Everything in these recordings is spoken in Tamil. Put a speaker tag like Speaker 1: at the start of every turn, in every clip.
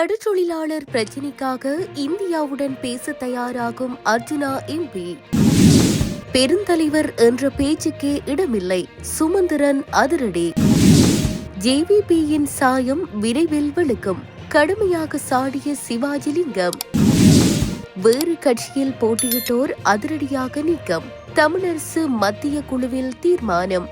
Speaker 1: கடற்றொழிலாளர் பிரச்சினைக்காக இந்தியாவுடன் பேச தயாராகும் அர்ஜுனா எம்பி. பெருந்தலைவர் என்ற பேச்சுக்கே இடமில்லை. சுமந்திரன் அதிரடி. ஜேவிபியின் சாயம் விரைவில் வெளுக்கும் கடுமையாக சாடிய சிவாஜிலிங்கம் வேறு கட்சியில் போட்டியிட்டோர் அதிரடியாக நீக்கம். தமிழரசு மத்திய குழுவில் தீர்மானம்.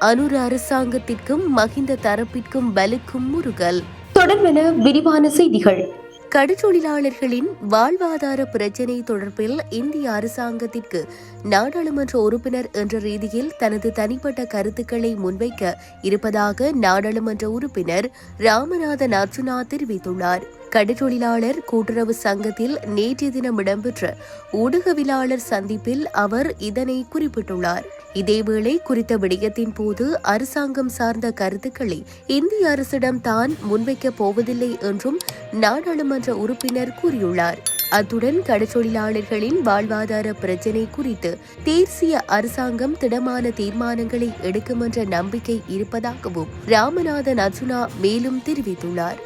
Speaker 1: அனுர் அரசாங்கத்திற்கும் மகிந்த தரப்பிற்கும் வலுக்கும் முருகல் தொடர்பென விரிவான செய்திகள். கடுத்தொழிலாளர்களின் வாழ்வாதார பிரச்சினை தொடர்பில் இந்திய அரசாங்கத்திற்கு நாடாளுமன்ற உறுப்பினர் என்ற ரீதியில் தனது தனிப்பட்ட கருத்துக்களை முன்வைக்க இருப்பதாக நாடாளுமன்ற உறுப்பினர் ராமநாதன் அர்ஜுனா தெரிவித்துள்ளார். கடற்றொழிலாளர் கூட்டுறவு சங்கத்தில் நேற்றைய தினம் இடம்பெற்ற ஊடகவியலாளர் சந்திப்பில் அவர் இதனை குறிப்பிட்டுள்ளார். இதேவேளை குறித்த விடயத்தின் போது அரசாங்கம் சார்ந்த கருத்துக்களை இந்திய அரசிடம் தான் முன்வைக்கப் போவதில்லை என்றும் நாடாளுமன்ற உறுப்பினர் கூறியுள்ளார். அத்துடன் கடற்றொழிலாளர்களின் வாழ்வாதார பிரச்சினை குறித்து தேசிய அரசாங்கம் திடமான தீர்மானங்களை எடுக்கும் என்ற நம்பிக்கை இருப்பதாகவும் ராமநாதன் அர்ஜுனா மேலும் தெரிவித்துள்ளார்.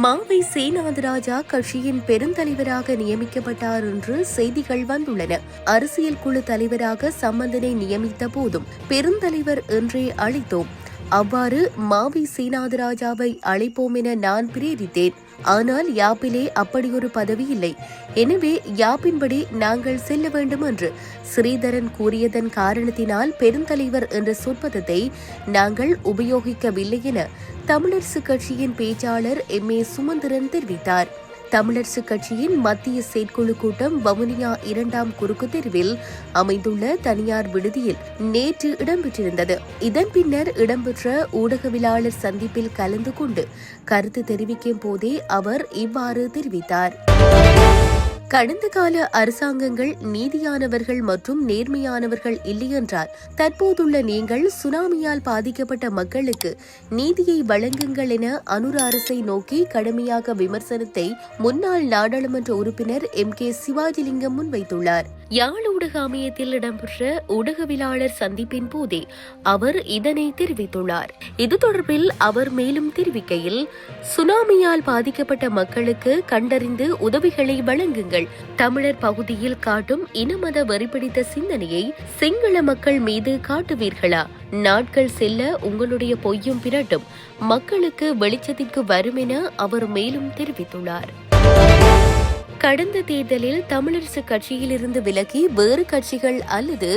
Speaker 1: மாவை சேனாதிராஜா கட்சியின் பெருந்தலைவராக நியமிக்கப்பட்டார் என்று செய்திகள் வந்துள்ளன. அரசியல் குழு தலைவராக சம்பந்தனை நியமித்த போதும் பெருந்தலைவர் என்றே அழைத்தோம். அவ்வாறு மாவி சீனாதராஜாவை அழைப்போம் என நான் பிரேரித்தேன். ஆனால் யாப்பிலே அப்படியொரு பதவி இல்லை. எனவே யாப்பின்படி நாங்கள் செல்ல வேண்டும் என்று ஸ்ரீதரன் கூறியதன் காரணத்தினால் பெருந்தலைவர் என்ற சொற்பதத்தை நாங்கள் உபயோகிக்கவில்லை என தமிழரசு கட்சியின் பேச்சாளர் எம். ஏ. சுமந்திரன் தெரிவித்தார். தமிழரசு கட்சியின் மத்திய செயற்குழு கூட்டம் வவுனியா இரண்டாம் குறுக்கு தெருவில் அமைந்துள்ள தனியார் விடுதியில் நேற்று இடம்பெற்றிருந்தது. இதன் பின்னர் இடம்பெற்ற ஊடகவியலாளர் சந்திப்பில் கலந்து கொண்டு கருத்து தெரிவிக்கும் போதே அவர் இவ்வாறு தெரிவித்தார். கடந்த கால அரசாங்கங்கள் நீதியானவர்கள் மற்றும் நேர்மையானவர்கள் இல்லையென்றால் தற்போதுள்ள நீங்கள் சுனாமியால் பாதிக்கப்பட்ட மக்களுக்கு நீதியை வழங்குங்கள் என அனுர அரசை நோக்கி கடுமையாக விமர்சனத்தை முன்னாள் நாடாளுமன்ற உறுப்பினர் எம் கே சிவாஜிலிங்கம் முன்வைத்துள்ளார். யாழ் ஊடக அமையத்தில் இடம்பெற்ற ஊடகவியலாளர் சந்திப்பின் போதே அவர் இதனை தெரிவித்துள்ளார். இது தொடர்பில் அவர் மேலும் தெரிவிக்கையில் சுனாமியால் பாதிக்கப்பட்ட மக்களுக்கு கண்டறிந்து உதவிகளை வழங்குங்கள் தமிழர் பகுதியில் காட்டும் இனமத வெறிபிடித்த சிந்தனையை சிங்கள மக்கள் மீது காட்டுவீர்களா? நாட்கள் செல்ல உங்களுடைய பொய்யும் பிறட்டும் மக்களுக்கு வெளிச்சத்திற்கு வரும் என அவர் மேலும் தெரிவித்துள்ளார். கடந்த தேர்தலில் தமிழரசு கட்சியிலிருந்து விலகி வேறு கட்சிகள் அல்லது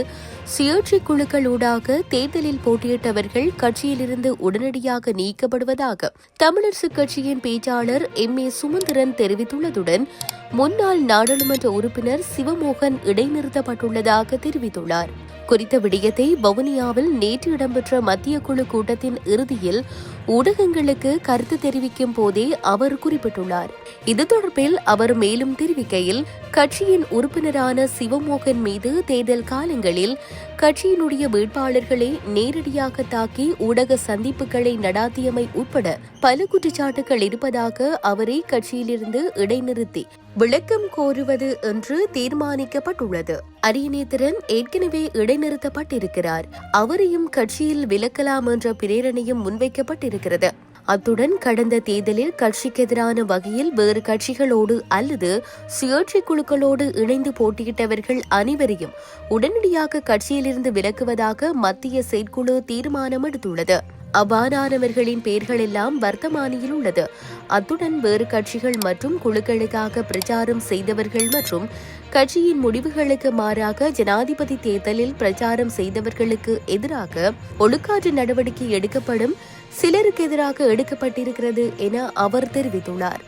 Speaker 1: சுயேட்சை குழுக்களூடாக தேர்தலில் போட்டியிட்டவர்கள் கட்சியிலிருந்து உடனடியாக நீக்கப்படுவதாக தமிழரசு கட்சியின் பேச்சாளர் எம் ஏ சுமந்திரன் தெரிவித்துள்ளதுடன் முன்னாள் நாடாளுமன்ற உறுப்பினர் சிவமோகன் இடைநிறுத்தப்பட்டுள்ளதாக தெரிவித்துள்ளார். குறித்த விடயத்தை வவுனியாவில் நேற்று இடம்பெற்ற மத்திய குழு கூட்டத்தின் இறுதியில் ஊடகங்களுக்கு கருத்து தெரிவிக்கும் போதே அவர் குறிப்பிட்டுள்ளார். இது தொடர்பில் அவர் மேலும் தெரிவிக்கையில் கட்சியின் உறுப்பினரான சிவமோகன் மீது தேர்தல் காலங்களில் கட்சியினுடைய வேட்பாளர்களை நேரடியாக தாக்கி ஊடக சந்திப்புகளை நடாத்தியமை உட்பட பல குற்றச்சாட்டுகள் இருப்பதாக அவரை கட்சியிலிருந்து இடைநிறுத்தி விளக்கம் கோருவது என்று தீர்மானிக்கப்பட்டுள்ளது. அரியநேத்திரன் ஏற்கனவே இடைநிறுத்தப்பட்டிருக்கிறார். அவரையும் கட்சியில் விலக்கலாம் என்ற பிரேரணையும் முன்வைக்கப்பட்டிருக்கிறது. அத்துடன் கடந்த தேர்தலில் கட்சிக்கு எதிரான வகையில் வேறு கட்சிகளோடு அல்லது சுயேட்சை குழுக்களோடு இணைந்து போட்டியிட்டவர்கள் அனைவரையும் உடனடியாக கட்சியிலிருந்து விலக்குவதாக மத்திய செயற்குழு தீர்மானம் எடுத்துள்ளது அவ்வாறானவர்களின் பெயர்கள் எல்லாம் வர்த்தமானியில் உள்ளது. அத்துடன் வேறு கட்சிகள் மற்றும் குழுக்களுக்காக பிரச்சாரம் செய்தவர்கள் மற்றும் கட்சியின் முடிவுகளுக்கு மாறாக ஜனாதிபதி தேர்தலில் பிரச்சாரம் செய்தவர்களுக்கு எதிராக ஒழுக்காற்று நடவடிக்கை எடுக்கப்படும் சிலருக்கு எதிராக எடுக்கப்பட்டிருக்கிறது என அவர் தெரிவித்துள்ளார்.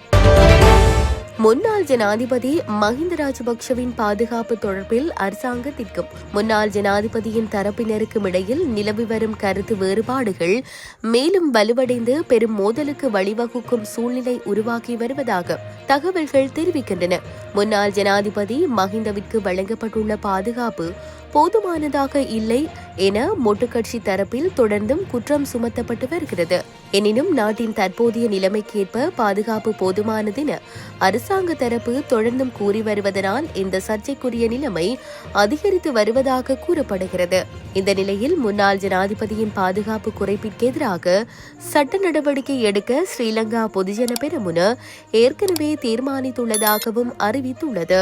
Speaker 1: முன்னாள் ஜனாதிபதி மஹிந்த ராஜபக்சவின் பாதுகாப்பு தொடர்பில் அரசாங்கத்திற்கும் முன்னாள் ஜனாதிபதியின் தரப்பினருக்கும் இடையில் நிலவி வரும் கருத்து வேறுபாடுகள் மேலும் வலுவடைந்து பெரும் மோதலுக்கு வழிவகுக்கும் சூழ்நிலை உருவாகி வருவதாக தகவல்கள் தெரிவிக்கின்றன. முன்னாள் ஜனாதிபதி மஹிந்தவிற்கு வழங்கப்பட்டுள்ள பாதுகாப்பு போதுமானதாக இல்லை என மொட்டுக்கட்சி தரப்பில் தொடர்ந்தும் குற்றம் சுமத்தப்பட்டு வருகிறது. எனினும் நாட்டின் தற்போதைய நிலைமைக்கேற்ப பாதுகாப்பு போதுமானதென அரசாங்க தரப்பு தொடர்ந்தும் கூறி வருவதனால் இந்த சர்ச்சைக்குரிய நிலைமை அதிகரித்து வருவதாக கூறப்படுகிறது. இந்த நிலையில் முன்னாள் ஜனாதிபதியின் பாதுகாப்பு குறைப்பிற்கு எதிராக சட்ட நடவடிக்கை எடுக்க ஸ்ரீலங்கா பொதுஜன பெருமுன ஏற்கனவே தீர்மானித்துள்ளதாகவும் அறிவித்துள்ளது